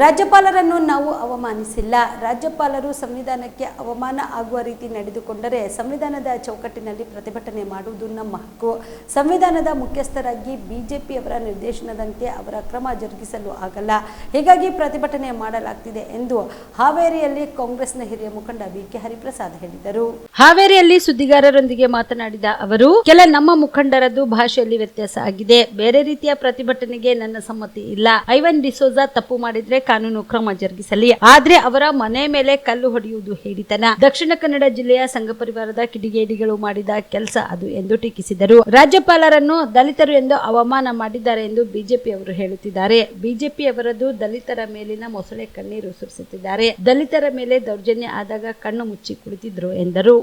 ರಾಜ್ಯಪಾಲರನ್ನು ನಾವು ಅವಮಾನಿಸಿಲ್ಲ. ರಾಜ್ಯಪಾಲರು ಸಂವಿಧಾನಕ್ಕೆ ಅವಮಾನ ಆಗುವ ರೀತಿ ನಡೆದುಕೊಂಡರೆ ಸಂವಿಧಾನದ ಚೌಕಟ್ಟಿನಲ್ಲಿ ಪ್ರತಿಭಟನೆ ಮಾಡುವುದು ನಮ್ಮ ಹಕ್ಕು. ಸಂವಿಧಾನದ ಮುಖ್ಯಸ್ಥರಾಗಿ ಬಿಜೆಪಿಯವರ ನಿರ್ದೇಶನದಂತೆ ಅವರ ಕ್ರಮ ಜರುಗಿಸಲು ಆಗಲ್ಲ. ಹೀಗಾಗಿ ಪ್ರತಿಭಟನೆ ಮಾಡಲಾಗ್ತಿದೆ ಎಂದು ಹಾವೇರಿಯಲ್ಲಿ ಕಾಂಗ್ರೆಸ್ನ ಹಿರಿಯ ಮುಖಂಡ ಬಿಕೆ ಹರಿಪ್ರಸಾದ್ ಹೇಳಿದರು. ಹಾವೇರಿಯಲ್ಲಿ ಸುದ್ದಿಗಾರರೊಂದಿಗೆ ಮಾತನಾಡಿದ ಅವರು, ಕೆಲ ನಮ್ಮ ಮುಖಂಡರದ್ದು ಭಾಷೆಯಲ್ಲಿ ವ್ಯತ್ಯಾಸ ಆಗಿದೆ. ಬೇರೆ ರೀತಿಯ ಪ್ರತಿಭಟನೆಗೆ ನನ್ನ ಸಮ್ಮತಿ ಇಲ್ಲ. ಐವನ್ ಡಿಸೋಜಾ ತಪ್ಪು ಮಾಡಿದ್ರೆ ಕಾನೂನು ಕ್ರಮ ಜರುಗಿಸಲಿ. ಆದ್ರೆ ಅವರ ಮನೆ ಮೇಲೆ ಕಲ್ಲು ಹೊಡೆಯುವುದು ಹೇಳಿತನ ದಕ್ಷಿಣ ಕನ್ನಡ ಜಿಲ್ಲೆಯ ಸಂಘ ಪರಿವಾರದ ಕಿಡಿಗೇಡಿಗಳು ಮಾಡಿದ ಕೆಲಸ ಅದು ಎಂದು ಟೀಕಿಸಿದರು. ರಾಜ್ಯಪಾಲರನ್ನು ದಲಿತರು ಎಂದು ಅವಮಾನ ಮಾಡಿದ್ದಾರೆ ಎಂದು ಬಿಜೆಪಿಯವರು ಹೇಳುತ್ತಿದ್ದಾರೆ. ಬಿಜೆಪಿಯವರದ್ದು ದಲಿತರ ಮೇಲಿನ ಮೊಸಳೆ ಕಣ್ಣೀರು ಸುರಿಸುತ್ತಿದ್ದಾರೆ. ದಲಿತರ ಮೇಲೆ ದೌರ್ಜನ್ಯ ಆದಾಗ ಕಣ್ಣು ಮುಚ್ಚಿ ಕುಳಿತಿದ್ರು ಎಂದರು.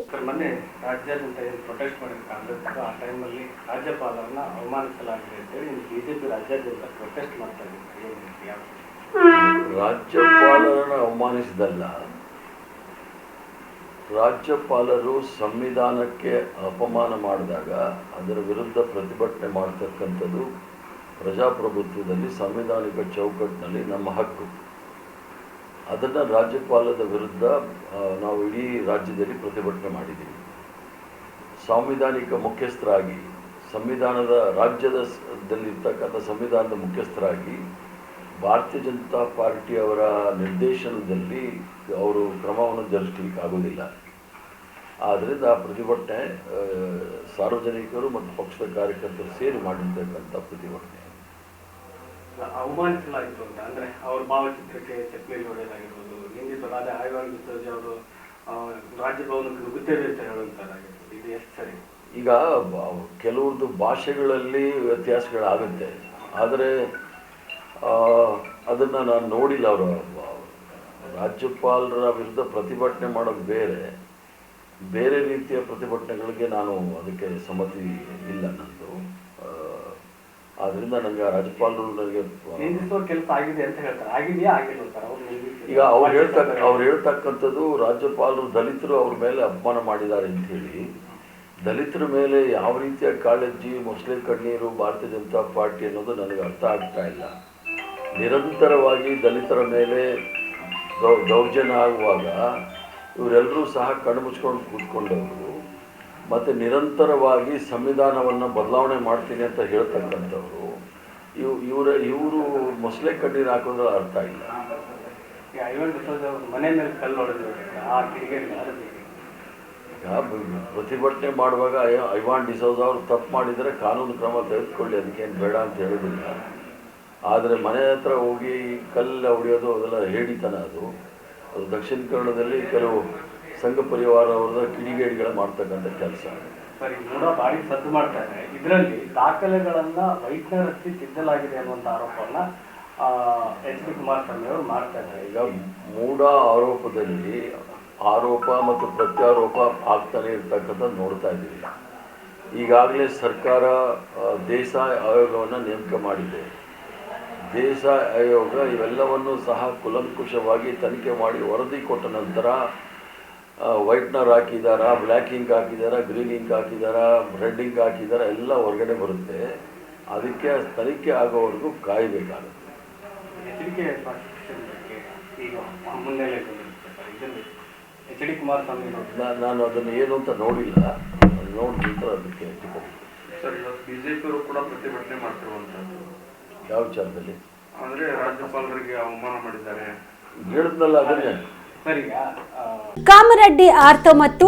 ರಾಜ್ಯಪಾಲರನ್ನ ಅವಮಾನಿಸಲಾಗಿದೆ ಅಂತೇಳಿ ಬಿಜೆಪಿ ರಾಜ್ಯಾದ್ಯಂತ ಪ್ರೊಟೆಸ್ಟ್ ಮಾಡ್ತಾ ಯಾವ ರಾಜ್ಯಪಾಲರನ್ನು ಅವಮಾನಿಸಿದಲ್ಲ. ರಾಜ್ಯಪಾಲರು ಸಂವಿಧಾನಕ್ಕೆ ಅಪಮಾನ ಮಾಡಿದಾಗ ಅದರ ವಿರುದ್ಧ ಪ್ರತಿಭಟನೆ ಮಾಡ್ತಕ್ಕಂಥದ್ದು ಪ್ರಜಾಪ್ರಭುತ್ವದಲ್ಲಿ ಸಾಂವಿಧಾನಿಕ ಚೌಕಟ್ಟಿನಲ್ಲಿ ನಮ್ಮ ಹಕ್ಕು. ಅದನ್ನು ರಾಜ್ಯಪಾಲದ ವಿರುದ್ಧ ನಾವು ಇಡೀ ರಾಜ್ಯದಲ್ಲಿ ಪ್ರತಿಭಟನೆ ಮಾಡಿದ್ದೀವಿ. ಸಾಂವಿಧಾನಿಕ ಮುಖ್ಯಸ್ಥರಾಗಿ, ಸಂವಿಧಾನದ ರಾಜ್ಯದಲ್ಲಿರ್ತಕ್ಕಂಥ ಸಂವಿಧಾನದ ಮುಖ್ಯಸ್ಥರಾಗಿ ಭಾರತೀಯ ಜನತಾ ಪಾರ್ಟಿಯವರ ನಿರ್ದೇಶನದಲ್ಲಿ ಅವರು ಕ್ರಮವನ್ನು ಜರುಗಿಸಲಿಕ್ಕಾಗೋದಿಲ್ಲ. ಆದ್ದರಿಂದ ಆ ಪ್ರತಿಭಟನೆ ಸಾರ್ವಜನಿಕರು ಮತ್ತು ಪಕ್ಷದ ಕಾರ್ಯಕರ್ತರು ಸೇರಿ ಮಾಡಿರ್ತಕ್ಕಂಥ ಪ್ರತಿಭಟನೆ. ಅವಮಾನಿಸಲಾಗಿತ್ತು ಅಂತ. ಅಂದ್ರೆ ಅವ್ರ ಭಾವಚಿತ್ರಕ್ಕೆ ಚಪ್ಪಲಿ ಹೊಡೆಯಲಾಗಿರ್ಬೋದು ನಿಂದಿತ ಅದೇ ಐವಾನ್ ಡಿಸೋಜ ಅವರು ರಾಜ್ಯಭವನಕ್ಕೆ ನುಗ್ಗುತ್ತೇವೆ ಅಂತ ಹೇಳುವಂತಾಗಿರ್ಬೋದು ಇದು ಎಷ್ಟು ಸರಿ? ಈಗ ಕೆಲವೊಂದು ಭಾಷೆಗಳಲ್ಲಿ ವ್ಯತ್ಯಾಸಗಳಾಗುತ್ತೆ. ಆದರೆ ಅದನ್ನು ನಾನು ನೋಡಿಲ್ಲ ಅವರು. ರಾಜ್ಯಪಾಲರ ವಿರುದ್ಧ ಪ್ರತಿಭಟನೆ ಮಾಡೋದು ಬೇರೆ. ಬೇರೆ ರೀತಿಯ ಪ್ರತಿಭಟನೆಗಳಿಗೆ ನಾನು ಅದಕ್ಕೆ ಸಮ್ಮತಿ ಇಲ್ಲ ನಂದು. ಆ, ಆದ್ದರಿಂದ ನನಗೆ ಆ ರಾಜ್ಯಪಾಲರು ನನಗೆ ಕೆಲಸ ಆಗಿದೆ ಅಂತ ಹೇಳ್ತಾರೆ. ಆಗಿದೆಯಾ ಆಗಿಲ್ಲ ಸರ್ ಈಗ ಅವ್ರು ಹೇಳ್ತಕ್ಕ ಅವ್ರು ಹೇಳ್ತಕ್ಕಂಥದ್ದು ರಾಜ್ಯಪಾಲರು ದಲಿತರು ಅವ್ರ ಮೇಲೆ ಅಪಮಾನ ಮಾಡಿದ್ದಾರೆ ಅಂತ ಹೇಳಿ. ದಲಿತರ ಮೇಲೆ ಯಾವ ರೀತಿಯ ಕಾಳಜಿ ಮುಸ್ಲಿಂ ಕಣ್ಣೀರು ಭಾರತೀಯ ಜನತಾ ಪಾರ್ಟಿ ಅನ್ನೋದು ನನಗೆ ಅರ್ಥ ಆಗ್ತಾ ಇಲ್ಲ. ನಿರಂತರವಾಗಿ ದಲಿತರ ಮೇಲೆ ದೌ ದೌರ್ಜನ್ಯ ಆಗುವಾಗ ಇವರೆಲ್ಲರೂ ಸಹ ಕಣ್ಣು ಮುಚ್ಕೊಂಡು ಕೂತ್ಕೊಂಡವರು. ಮತ್ತು ನಿರಂತರವಾಗಿ ಸಂವಿಧಾನವನ್ನು ಬದಲಾವಣೆ ಮಾಡ್ತೀನಿ ಅಂತ ಹೇಳ್ತಕ್ಕಂಥವ್ರು. ಇವ್ ಇವರ ಇವರು ಮೊಸಳೆ ಕಣ್ಣೀರು ಹಾಕೋದ್ರ ಅರ್ಥ ಇಲ್ಲ. ಮನೆ ಮೇಲೆ ಕಲ್ಲು ಪ್ರತಿಭಟನೆ ಮಾಡುವಾಗ ಐ- ಐವಾನ್ ಡಿಸೋಜ್ ಅವರು ತಪ್ಪು ಮಾಡಿದರೆ ಕಾನೂನು ಕ್ರಮ ತೆಗೆದುಕೊಳ್ಳಿ ಅದಕ್ಕೇನು ಬೇಡ ಅಂತ ಹೇಳೋದಿಲ್ಲ. ಆದರೆ ಮನೆ ಹತ್ರ ಹೋಗಿ ಕಲ್ಲು ಹೊಡೆಯೋದು ಅದೆಲ್ಲ ಹೇಳಿತನ ಅದು. ಅದು ದಕ್ಷಿಣ ಕನ್ನಡದಲ್ಲಿ ಕೆಲವು ಸಂಘ ಪರಿವಾರ ಅವರ ಕಿಡಿಗೇಡಿಗಳ ಮಾಡ್ತಕ್ಕಂಥ ಕೆಲಸ. ಸರಿ ಮೂಡ ಬಾಡಿ ಸದ್ದು ಮಾಡ್ತಾರೆ ಇದರಲ್ಲಿ ದಾಖಲೆಗಳನ್ನು ವೈಟ್ನರ್ ತಿನ್ನಲಾಗಿದೆ ತಿದ್ದಲಾಗಿದೆ ಅನ್ನುವಂತ ಆರೋಪವನ್ನ ಎಚ್ ಡಿ ಕುಮಾರಸ್ವಾಮಿ ಅವರು ಮಾಡ್ತಾ ಇದ್ದಾರೆ. ಈಗ ಮೂಢ ಆರೋಪದಲ್ಲಿ ಆರೋಪ ಮತ್ತು ಪ್ರತ್ಯಾರೋಪ ಆಗ್ತಾನೆ ಇರ್ತಕ್ಕಂಥ ನೋಡ್ತಾ ಇದ್ದೀವಿ. ಈಗಾಗಲೇ ಸರ್ಕಾರ ದೇಶ ದೇಸಾಯಿ ಆಯೋಗವನ್ನು ನೇಮಕ ಮಾಡಿದೆ. ದೇಸಾಯಿ ಆಯೋಗ ಇವೆಲ್ಲವನ್ನು ಸಹ ಕುಲಂಕುಷವಾಗಿ ತನಿಖೆ ಮಾಡಿ ವರದಿ ಕೊಟ್ಟ ನಂತರ ವೈಟ್ನರ್ ಹಾಕಿದಾರಾ ಬ್ಲ್ಯಾಕ್ ಇಂಕ್ ಹಾಕಿದಾರಾ ಗ್ರೀನ್ ಇಂಕ್ ಹಾಕಿದಾರಾ ರೆಡ್ ಇಂಕ್ ಹಾಕಿದಾರಾ ಎಲ್ಲ ಹೊರಗಡೆ ಬರುತ್ತೆ. ಅದಕ್ಕೆ ತನಿಖೆ ಆಗೋವರೆಗೂ ಕಾಯಬೇಕಾಗುತ್ತೆ. ನಾನು ಅದನ್ನು ಏನು ಅಂತ ನೋಡಿಲ್ಲ. ನೋಡಿ ನೋಡಿದ ನಂತರ ಅದಕ್ಕೆ ಬಿಜೆಪಿಯವರು ಕೂಡ ಪ್ರತಿಭಟನೆ ಮಾಡ್ತಿರುವಂತದ್ದು ಯಾವ ವಿಚಾರದಲ್ಲಿ ಅಂದ್ರೆ ರಾಜ್ಯಪಾಲರಿಗೆ ಅವಮಾನ ಮಾಡಿದ್ದಾರೆ. ಹೇಳಿದ್ನಲ್ಲ ಅದನ್ನೇ. ಕಾಮರೆಡ್ಡಿ ಆರ್ತೋ ಮತ್ತು